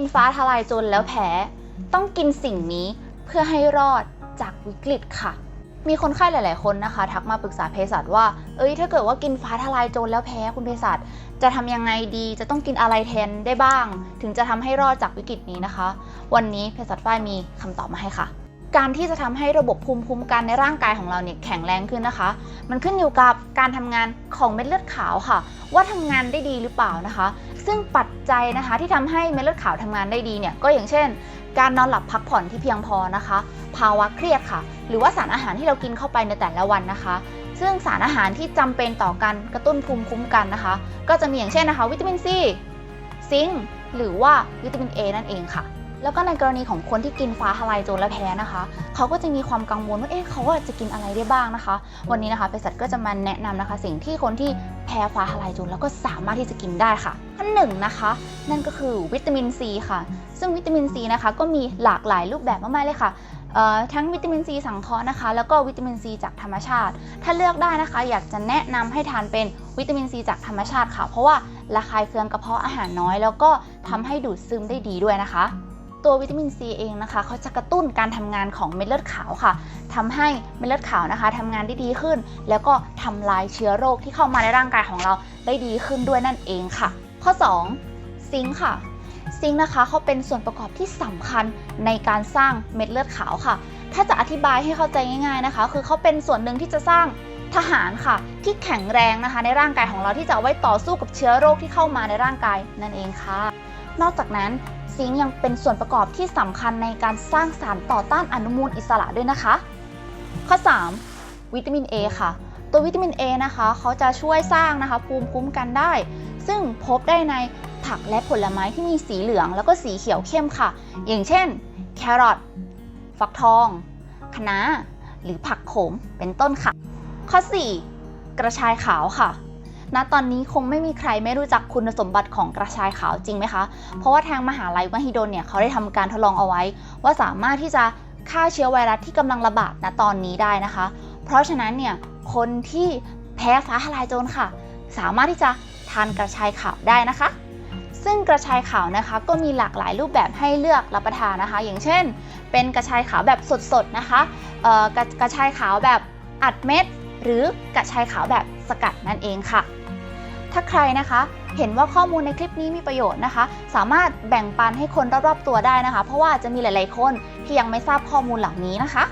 กินฟ้าทลายโจรแล้วแพ้ ต้องกินสิ่งนี้เพื่อให้รอดจากวิกฤตค่ะ มีคนไข้หลาย ๆ คนนะคะ ทักมาปรึกษาเภสัชว่า เอ้ย ถ้าเกิดว่ากินฟ้าทลายโจรแล้วแพ้คุณเภสัชจะทำยังไงดี จะต้องกินอะไรแทนได้บ้าง ถึงจะทำให้รอดจากวิกฤตนี้นะคะ วันนี้เภสัชฝ้ายมีคำตอบมาให้ค่ะ การที่จะทำให้ระบบภูมิคุ้มกันในร่างกายของเราเนี่ยแข็งแรงขึ้นนะคะ มันขึ้นอยู่กับการทำงานของเม็ดเลือดขาวค่ะ ว่าทำงานได้ดีหรือเปล่านะคะ ซึ่งปัจจัยนะคะที่ทำให้เม็ดเลือดขาวทำงานได้ดีเนี่ยก็อย่างเช่น การนอนหลับพักผ่อนที่เพียงพอนะคะ ภาวะเครียดค่ะ หรือว่าสารอาหารที่เรากินเข้าไปในแต่ละวันนะคะ ซึ่งสารอาหารที่จำเป็นต่อการกระตุ้นภูมิคุ้มกันนะคะ ก็จะมีอย่างเช่นนะคะ วิตามินซีซิงค์หรือว่าวิตามิน A นั่นเองค่ะ แล้วก็ในกรณีของคนที่กินฟ้าทลายโจรและแพ้นะคะ เขาก็จะมีความกังวลว่าเอ๊ะเขาว่าจจะกินอะไรได้บ้างนะคะ วันนี้นะคะเภสัชก็จะมาแนะนำนะคะ สิ่งที่คนที่แพ้ฟ้าทลายโจรแล้วก็สามารถที่จะกินได้ค่ะอันหนึ่งนะคะ นั่นก็คือวิตามินซีค่ะ ซึ่งวิตามินซีนะคะก็มีหลากหลายรูปแบบมากๆเลยค่ะทั้งวิตามินซีสังเคราะห์นะคะ แล้วก็วิตามินซีจากธรรมชาติ ถ้าเลือกได้นะคะ อยากจะแนะนำให้ทานเป็นวิตามินซีจากธรรมชาติค่ะ เพราะว่าระคายเคืองกระเพาะอาหารน้อย แล้วก็ทำให้ดูดซึมได้ดีด้วยนะคะ ตัววิตามินซีเองนะคะเขาจะกระตุ้นการทำงานของเม็ดเลือดขาวค่ะทำให้เม็ดเลือดขาวนะคะทำงานได้ดีขึ้น แล้วก็ทำลายเชื้อโรคที่เข้ามาในร่างกายของเราได้ดีขึ้นด้วยนั่นเองค่ะ ข้อ 2 ซิงค์ค่ะ ซิงค์นะคะเขาเป็นส่วนประกอบที่สำคัญในการสร้างเม็ดเลือดขาวค่ะ ถ้าจะอธิบายให้เข้าใจง่าย ๆนะคะ คือเขาเป็นส่วนหนึ่งที่จะสร้างทหารค่ะ ที่แข็งแรงนะคะ ในร่างกายของเราที่จะเอาไว้ต่อสู้กับเชื้อโรคที่เข้ามาในร่างกายนั่นเองค่ะ นอกจากนั้น ซิงค์ยังเป็นส่วนประกอบที่สำคัญในการสร้างสารต่อต้านอนุมูลอิสระด้วยนะคะ ข้อ 3 วิตามิน A ค่ะ ตัววิตามิน A นะคะเขาจะช่วยสร้างนะคะภูมิคุ้มกันได้ ซึ่งพบได้ในผักและผลไม้ที่มีสีเหลืองแล้วก็สีเขียวเข้มค่ะ อย่างเช่น แครอทฟักทองคะน้าหรือผักโขมเป็นต้นค่ะ ข้อ 4 กระชายขาวค่ะ ณตอนนี้คงไม่มีใครไม่รู้จักคุณสมบัติของกระชายขาวจริงไหมคะ เพราะว่าทางมหาลัยมหิดลเนี่ยเขาได้ทำการทดลองเอาไว้ ว่าสามารถที่จะฆ่าเชื้อไวรัสที่กำลังระบาดณตอนนี้ได้นะคะ เพราะฉะนั้นเนี่ยคนที่แพ้ฟ้าทลายโจรค่ะ สามารถที่จะทานกระชายขาวได้นะคะ ซึ่งกระชายขาวนะคะ ก็มีหลากหลายรูปแบบให้เลือกรับประทานนะคะ อย่างเช่น เป็นกระชายขาวแบบสดๆนะคะกระกระชายขาวแบบอัดเม็ด หรือกระชายขาวแบบสกัดนั่นเองค่ะ ถ้าใครนะคะเห็นว่าข้อมูลในคลิปนี้มีประโยชน์นะคะ สามารถแบ่งปันให้คนรอบๆตัวได้นะคะ เพราะว่าจะมีหลายๆคนที่ยังไม่ทราบข้อมูลเหล่านี้นะคะ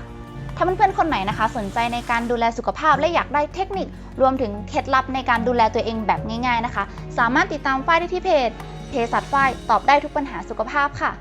ถ้าเพื่อนๆคนไหนนะคะ สนใจในการดูแลสุขภาพและอยากได้เทคนิค รวมถึงเคล็ดลับในการดูแลตัวเองแบบง่าย ๆนะคะ สามารถติดตามฝ้ายได้ที่เพจเพจสัตว์ฝ้ายตอบได้ทุกปัญหาสุขภาพค่ะ